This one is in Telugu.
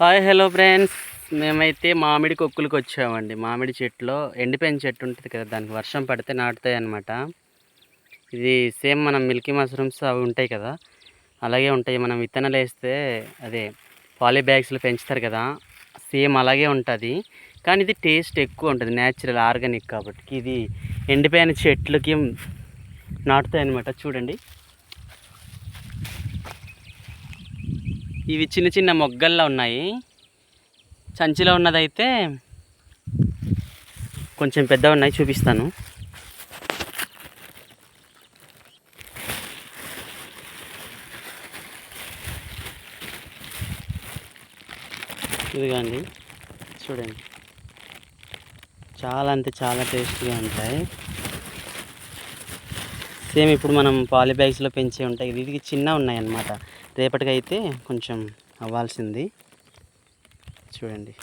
హాయ్ హలో ఫ్రెండ్స్ మేమైతే మామిడి కొక్కులకు వచ్చామండి. మామిడి చెట్టులో ఎండిపోయిన చెట్టు ఉంటుంది కదా దానికి వర్షం పడితే నాటుతాయి అనమాట ఇది సేమ్ మనం మిల్కీ మష్రూమ్స్ అవి ఉంటాయి కదా అలాగే ఉంటాయి. మనం విత్తనాలు వేస్తే అదే పాలీ బ్యాగ్స్లో పెంచుతారు కదా సేమ్ అలాగే ఉంటుంది. కానీ ఇది టేస్ట్ ఎక్కువ ఉంటుంది న్యాచురల్ ఆర్గానిక్ కాబట్టి. ఇది ఎండిపోయిన చెట్లకి నాటుతాయి అన్నమాట. చూడండి. ఇవి చిన్న చిన్న మొగ్గల్లో ఉన్నాయి. సంచిలో ఉన్నదైతే కొంచెం పెద్ద ఉన్నాయి చూపిస్తాను. ఇదిగోండి చూడండి. చాలా అంటే చాలా టేస్ట్గా ఉంటాయి. సేమ్ ఇప్పుడు మనం పాలీ బ్యాగ్స్లో పెంచి ఉంటాయి. ఇది ఇది చిన్న ఉన్నాయి అన్నమాట రేపటికైతే కొంచెం అవ్వాల్సింది. చూడండి.